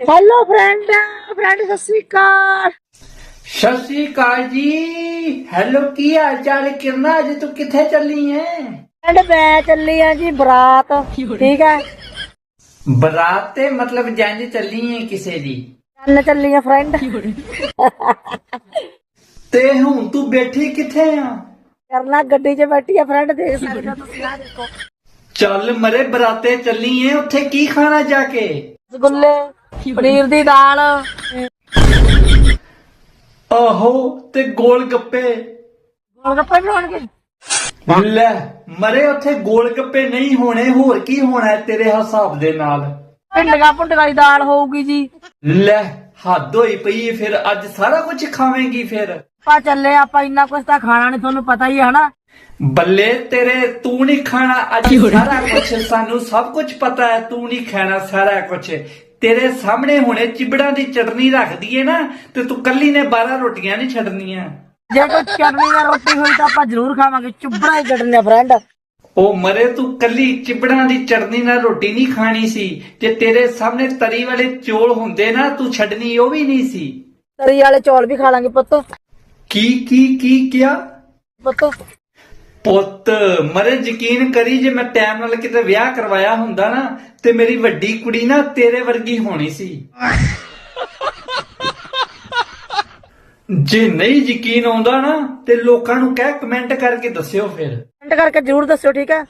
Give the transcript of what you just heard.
Hello friend friend Sat Sri Akal Sat ਸ਼੍ਰੀ ਅਕਾਲ ਜੀ hello ਕੀ ਹਾਲ ਚਾਲ ਕਿਰਨਾ ਅੱਜ ਤੂੰ ਕਿੱਥੇ ਚੱਲੀ ਐ ਫਰੈਂਡ ਮੈਂ ਚੱਲੀ ਆ ਜੀ ਬਰਾਤ ਠੀਕ ਹੈ ਬਰਾਤ ਤੇ ਮਤਲਬ ਜੰਜ ਚੱਲੀ ਐ ਕਿਸੇ ਦੀ ਚੱਲ ਚੱਲੀ ਆ ਫਰੈਂਡ ਤੇ ਹੁਣ ਤੂੰ ਬੈਠੀ ਕਿੱਥੇ ਆ ਕਰਨਾ ਗੱਡੀ 'ਚ ਬੈਠੀ ਆ ਫਰੈਂਡ ਦੇਖ ਸਕਦੇ ਹੋ ਤੁਸੀਂ ਆ ਦੇਖੋ ਚੱਲ ਮਰੇ ਬਰਾਤੇ ਚੱਲੀ ਐ ਉੱਥੇ ਕੀ ਖਾਣਾ ਜਾ ਕੇ ਰਸਗੁੱਲੇ ਪਨੀਰ ਦੀ ਦਾਲ। ਆਹੋ ਤੇ ਗੋਲ ਗੱਪੇ। ਗੋਲਗੱਪੇ ਵੀ ਹੋਣਗੇ। ਲੈ ਮਰੇ ਉੱਥੇ ਗੋਲ ਗੱਪੇ ਨਹੀਂ ਹੋਣੇ ਹੋਰ ਕੀ ਹੋਣਾ ਹੈ ਤੇਰੇ ਹਿਸਾਬ ਦੇ ਨਾਲ? ਭਿੰਡੀਆਂ ਭੁੰਡੀਆਂ ਦੀ ਦਾਲ ਹੋਊਗੀ ਜੀ। ਲੈ ਹੱਦ ਹੋਈ ਪਈ ਫਿਰ ਅੱਜ ਸਾਰਾ ਕੁਝ ਖਾਵੇਂਗੀ ਫਿਰ। ਆਪਾਂ ਚੱਲੇ ਆਪਾਂ ਇੰਨਾ ਕੁਝ ਤਾਂ ਖਾਣਾ ਨਹੀਂ ਤੁਹਾਨੂੰ ਪਤਾ ਹੀ ਹੈ ਹਨਾ। ਬੱਲੇ ਤੇਰੇ ਤੂੰ ਨਹੀਂ ਖਾਣਾ ਅੱਜ ਸਾਰਾ ਕੁਝ ਸਾਨੂੰ ਸਭ ਕੁਝ ਪਤਾ ਹੈ ਤੂੰ ਨਹੀਂ ਖਾਣਾ ਸਾਰਾ ਕੁਝ ਤੇਰੇ ਸਾਹਮਣੇ ਹੁਣੇ ਚਿਬੜਾਂ ਦੀ ਚਟਨੀ ਰੱਖਦੀ ਏ ਨਾ ਤੇ ਤੂੰ ਕੱਲੀ ਨੇ 12 ਰੋਟੀਆਂ ਨਹੀਂ ਛੱਡਣੀਆਂ। ਜੇ ਕੋਈ ਚਟਨੀ ਜਾਂ ਰੋਟੀ ਹੋਈ ਤਾਂ ਆਪਾਂ ਜ਼ਰੂਰ ਖਾਵਾਂਗੇ ਚੁੱਬੜਾ ਹੀ ਕੱਢਣੇ ਫਰੈਂਡ ਉਹ ਮਰੇ ਤੂੰ ਕੱਲੀ ਚਿਬੜਾਂ ਦੀ ਚਟਨੀ ਨਾਲ ਰੋਟੀ ਨਹੀਂ ਖਾਣੀ ਸੀ। ਜੇ ਤੇਰੇ ਸਾਹਮਣੇ ਤਰੀ ਵਾਲੇ ਚੋਲ ਹੁੰਦੇ ਨਾ ਤੂੰ ਛੱਡਣੀ ਉਹ ਵੀ ਨਹੀਂ ਸੀ। ਤਰੀ ਵਾਲੇ ਚੌਲ ਵੀ ਖਾ ਲਾਂਗੇ ਪੁੱਤ। ਕੀ ਕੀ ਕੀ ਕਿਆ ਪੁੱਤ ਪੁੱਤ ਮਰੇ ਯਕੀਨ ਕਰੀ ਜੇ ਮੈਂ ਟਾਈਮ ਨਾਲ ਕਿਤੇ ਵਿਆਹ ਕਰਵਾਇਆ ਹੁੰਦਾ ਨਾ, ਤੇ ਮੇਰੀ ਵੱਡੀ ਕੁੜੀ ਨਾ ਤੇਰੇ ਵਰਗੀ ਹੋਣੀ ਸੀ। ਜੇ ਨਹੀਂ ਯਕੀਨ ਆਉਂਦਾ ਨਾ, ਤੇ ਲੋਕਾਂ ਨੂੰ ਕਹਿ ਕਮੈਂਟ ਕਰਕੇ ਦੱਸਿਓ ਫਿਰ। ਕਮੈਂਟ ਕਰਕੇ ਜ਼ਰੂਰ ਦੱਸਿਓ, ਠੀਕ ਹੈ?